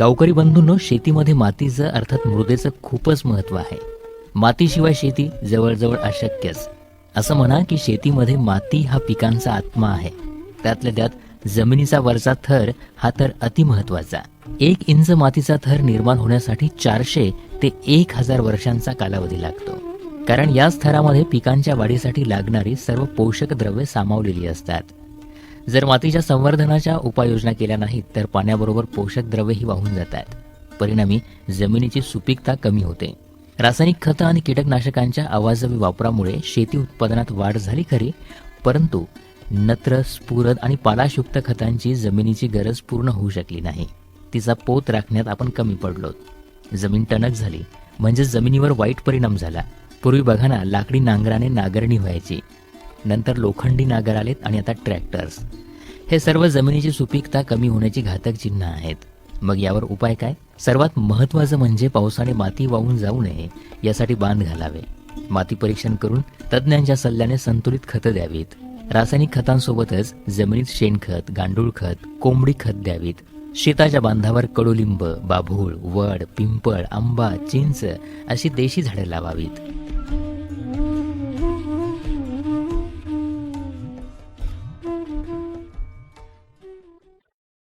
गावकरी बंधूंनो शेतीमध्ये मातीचं अर्थात मृदेचं खूपच महत्त्व आहे. मातीशिवाय शेती जवळजवळ अशक्यच. असं म्हणा की शेतीमध्ये माती हा पिकांचा आत्मा आहे. त्यातल्या त्यात जमिनीचा वरचा थर हा तर अतिमहत्वाचा एक इंच मातीचा थर निर्माण होण्यासाठी चारशे ते एक हजार वर्षांचा कालावधी लागतो. कारण याच थरामध्ये पिकांच्या वाढीसाठी लागणारी सर्व पोषक द्रव्ये सामावलेली असतात. जर मातीच्या संवर्धनाच्या उपाययोजना केल्या नाहीत तर पाण्याबरोबर पोषक द्रव्यही वाहून जातात. परिणामी जमिनीची सुपीकता कमी होते. रासायनिक खतं आणि कीटकनाशकांच्या आवाजवी वापरामुळे शेती उत्पादनात वाढ झाली खरी परंतु नत्र स्फुरद आणि पालाशुक्त खतांची जमिनीची गरज पूर्ण होऊ शकली नाही. तिचा पोत राखण्यात आपण कमी पडलो. जमीन टणक झाली म्हणजे जमिनीवर वाईट परिणाम झाला. पूर्वी बघा ना लाकडी नांगराने नांगरणी व्हायची. नंतर लोखंडी नागर आलेत आणि आता ट्रॅक्टर्स. हे सर्व जमिनीची सुपीकता कमी होण्याची घातक चिन्ह आहेत. मग यावर उपाय काय? सर्वात महत्वाचं म्हणजे पावसाने माती वाहून जाऊ नये यासाठी बांध घालावे. माती परीक्षण करून तज्ज्ञांच्या सल्ल्याने संतुलित खतं द्यावीत. रासायनिक खतांसोबतच जमिनीत शेणखत गांडूळ खत कोंबडी खत द्यावीत. शेताच्या बांधावर कडुलिंब बाभूळ वड पिंपळ आंबा चिंच अशी देशी झाडे लावावीत.